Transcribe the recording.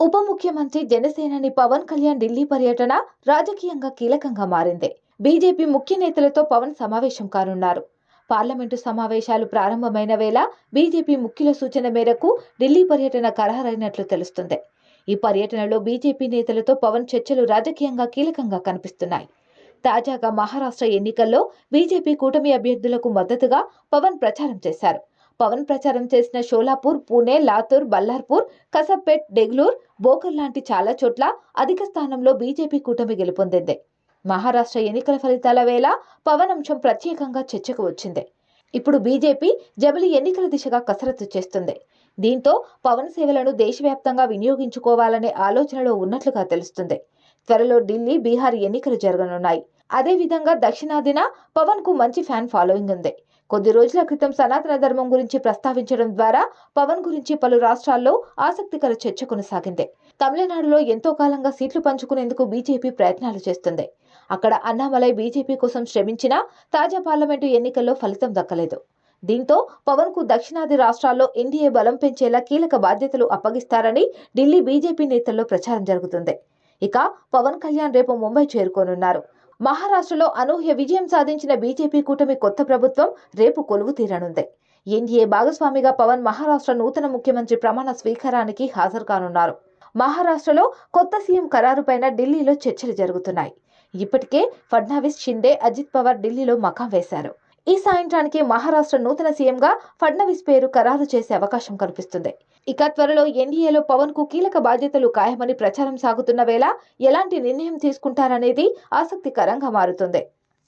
ఉప ముఖ్యమంత్రి జనసేనాని పవన్ కళ్యాణ్ ఢిల్లీ పర్యటన రాజకీయంగా కీలకంగా మారింది. బీజేపీ ముఖ్య నేతలతో పవన్ సమావేశం కానున్నారు. పార్లమెంటు సమావేశాలు ప్రారంభమైన వేళ బీజేపీ ముఖ్యుల సూచన మేరకు ఢిల్లీ పర్యటన ఖరారైనట్లు తెలుస్తుంది. ఈ పర్యటనలో బీజేపీ నేతలతో పవన్ చర్చలు రాజకీయంగా కీలకంగా కనిపిస్తున్నాయి. తాజాగా మహారాష్ట్ర ఎన్నికల్లో బీజేపీ కూటమి అభ్యర్థులకు మద్దతుగా పవన్ ప్రచారం చేశారు. పవన్ ప్రచారం చేసిన షోలాపూర్ పూణే లాతూర్ బల్లార్పూర్ కసబ్బేట్ డెగ్లూర్ బోకర్ లాంటి చాలా చోట్ల అధిక స్థానంలో బీజేపీ కూటమి గెలుపొందింది. మహారాష్ట్ర ఎన్నికల ఫలితాల వేళ పవన్ అంశం ప్రత్యేకంగా చర్చకు వచ్చింది. ఇప్పుడు బీజేపీ జబలి ఎన్నికల దిశగా కసరత్తు చేస్తుంది. దీంతో పవన్ సేవలను దేశవ్యాప్తంగా వినియోగించుకోవాలనే ఆలోచనలో ఉన్నట్లుగా తెలుస్తుంది. త్వరలో ఢిల్లీ బీహార్ ఎన్నికలు జరగనున్నాయి. అదేవిధంగా దక్షిణాదిన పవన్కు మంచి ఫ్యాన్ ఫాలోయింగ్ ఉంది. కొద్ది రోజుల క్రితం సనాతన ధర్మం గురించి ప్రస్తావించడం ద్వారా పవన్ గురించి పలు రాష్ట్రాల్లో ఆసక్తికర చర్చ కొనసాగింది. తమిళనాడులో ఎంతో కాలంగా సీట్లు పంచుకునేందుకు బీజేపీ ప్రయత్నాలు చేస్తుంది. అక్కడ అన్నామలై బీజేపీ కోసం శ్రమించినా తాజా పార్లమెంటు ఎన్నికల్లో ఫలితం దక్కలేదు. దీంతో పవన్కు దక్షిణాది రాష్ట్రాల్లో ఎన్డీఏ బలం పెంచేలా కీలక బాధ్యతలు అప్పగిస్తారని ఢిల్లీ బీజేపీ నేతల్లో ప్రచారం జరుగుతుంది. ఇక పవన్ కళ్యాణ్ రేపు ముంబై చేరుకోనున్నారు. మహారాష్ట్రలో అనూహ్య విజయం సాధించిన బీజేపీ కూటమి కొత్త ప్రభుత్వం రేపు కొలువు తీరనుంది. ఎన్డీఏ భాగస్వామిగా పవన్ మహారాష్ట్ర నూతన ముఖ్యమంత్రి ప్రమాణ స్వీకారానికి హాజరు కానున్నారు మహారాష్ట్రలో కొత్త సీఎం ఖరారుపైన ఢిల్లీలో చర్చలు జరుగుతున్నాయి. ఇప్పటికే ఫడ్నవీస్ షిండే అజిత్ పవార్ ఢిల్లీలో మకాం వేశారు. ఈ సాయంత్రానికి మహారాష్ట్ర నూతన సీఎంగా ఫడ్నవీస్ పేరు ఖరారు చేసే అవకాశం కనిపిస్తుంది ఇక త్వరలో ఎన్డీఏలో పవన్కు కీలక బాధ్యతలు ఖాయమని ప్రచారం సాగుతున్న వేళ ఎలాంటి నిర్ణయం తీసుకుంటారనేది ఆసక్తికరంగా మారుతుంది.